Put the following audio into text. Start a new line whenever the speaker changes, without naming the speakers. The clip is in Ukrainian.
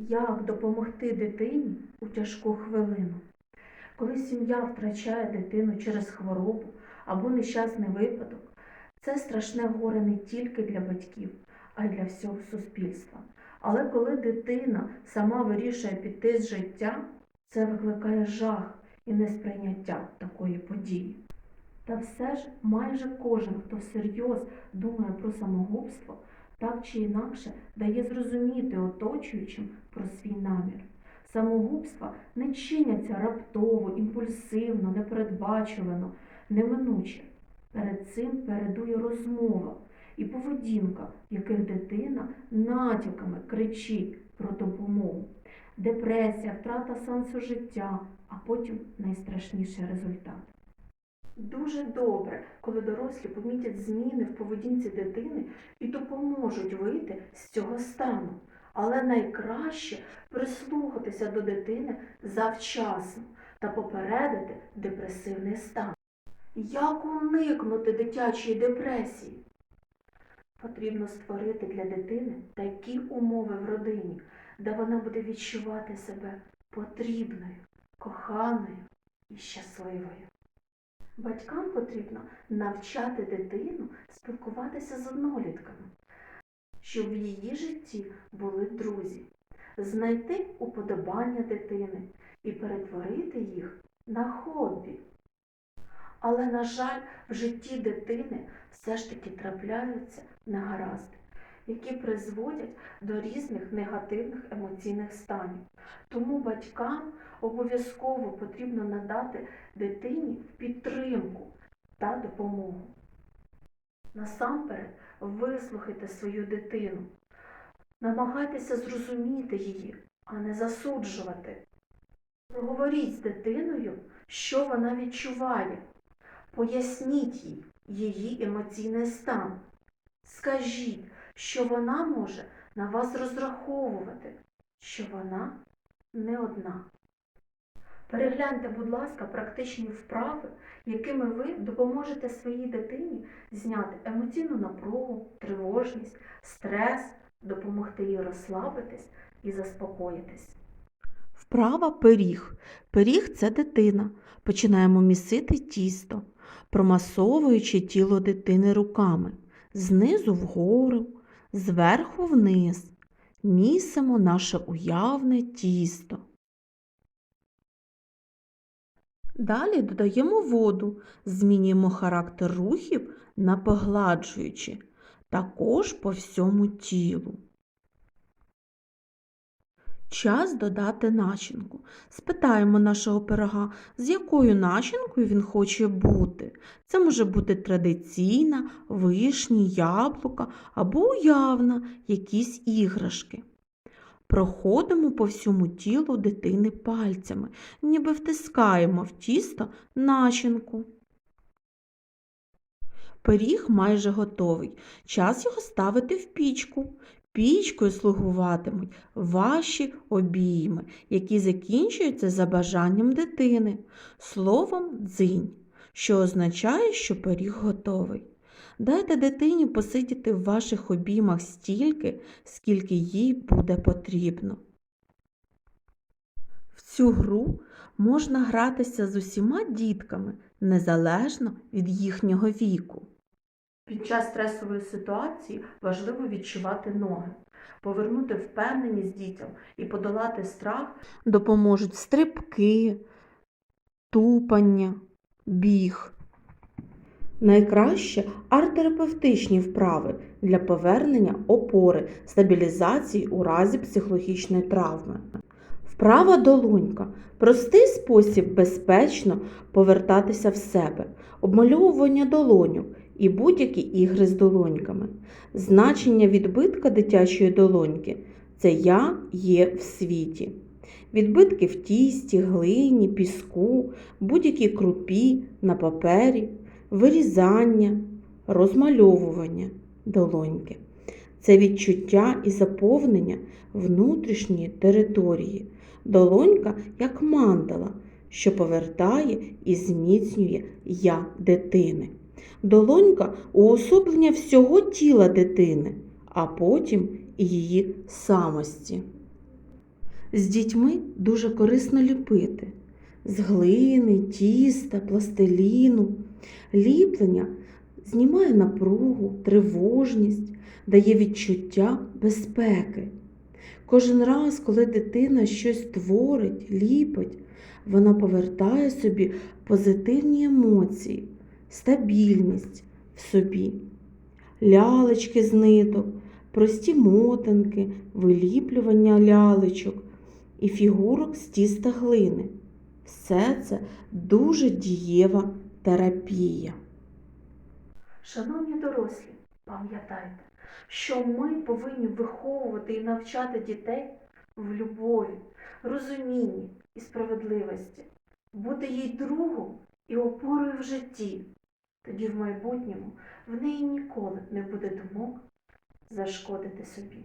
Як допомогти дитині у тяжку хвилину? Коли сім'я втрачає дитину через хворобу або нещасний випадок, це страшне горе не тільки для батьків, а й для всього суспільства. Але коли дитина сама вирішує піти з життя, це викликає жах і несприйняття такої події. Та все ж майже кожен, хто всерйоз думає про самогубство, так чи інакше дає зрозуміти оточуючим про свій намір. Самогубства не чиняться раптово, імпульсивно, непередбачувано, неминуче. Перед цим передує розмова і поведінка, в яких дитина натяками кричить про допомогу. Депресія, втрата сенсу життя, а потім найстрашніший результат. Дуже добре, коли дорослі помітять зміни в поведінці дитини допоможуть вийти з цього стану. Але найкраще прислухатися до дитини завчасно та попередити депресивний стан. Як уникнути дитячої депресії? Потрібно створити для дитини такі умови в родині, де вона буде відчувати себе потрібною, коханою і щасливою. Батькам потрібно навчати дитину спілкуватися з однолітками, щоб в її житті були друзі, знайти уподобання дитини і перетворити їх на хобі. Але, на жаль, в житті дитини все ж таки трапляються негаразди, які призводять до різних негативних емоційних станів. Тому батькам обов'язково потрібно надати дитині підтримку та допомогу. Насамперед, вислухайте свою дитину, намагайтеся зрозуміти її, а не засуджувати. Проговоріть з дитиною, що вона відчуває. Поясніть їй її емоційний стан. Скажіть, що вона може на вас розраховувати, що вона не одна. Перегляньте, будь ласка, практичні вправи, якими ви допоможете своїй дитині зняти емоційну напругу, тривожність, стрес, допомогти їй розслабитись і заспокоїтись.
Вправа пиріг. Пиріг це дитина. Починаємо місити тісто, промасовуючи тіло дитини руками. Знизу вгору, зверху вниз. Місимо наше уявне тісто. Далі додаємо воду, змінюємо характер рухів на погладжуючи, також по всьому тілу. Час додати начинку. Спитаємо нашого пирога, з якою начинкою він хоче бути. Це може бути традиційна, вишні, яблука або уявна, якісь іграшки. Проходимо по всьому тілу дитини пальцями, ніби втискаємо в тісто начинку. Пиріг майже готовий. Час його ставити в пічку. Пічкою слугуватимуть ваші обійми, які закінчуються за бажанням дитини, словом дзинь, що означає, що пиріг готовий. Дайте дитині посидіти в ваших обіймах стільки, скільки їй буде потрібно. В цю гру можна гратися з усіма дітками, незалежно від їхнього віку.
Під час стресової ситуації важливо відчувати ноги, повернути впевненість дітям і подолати страх
Допоможуть стрибки, тупання, біг. Найкраще арт-терапевтичні вправи для повернення опори, стабілізації у разі психологічної травми. Вправа долонька простий спосіб безпечно повертатися в себе, обмальовування долоню і будь-які ігри з долоньками. Значення відбитка дитячої долоньки це я є в світі. Відбитки в тісті, глині, піску, будь-якій крупі, на папері, вирізання, розмальовування долоньки. Це відчуття і заповнення внутрішньої території. Долонька як мандала, що повертає і зміцнює я дитини. Долонька уособлення всього тіла дитини, а потім її самості. З дітьми дуже корисно ліпити з глини, тіста, пластиліну. Ліплення знімає напругу, тривожність, дає відчуття безпеки. Кожен раз, коли дитина щось творить, ліпить, вона повертає собі позитивні емоції, стабільність в собі, лялечки з ниток, прості мотанки, виліплювання лялечок і фігурок з тіста глини. Все це дуже дієва терапія.
Шановні дорослі, пам'ятайте, що ми повинні виховувати і навчати дітей в любові, розумінні і справедливості, бути їй другом і опорою в житті. Тоді в майбутньому в неї ніколи не буде думок зашкодити собі.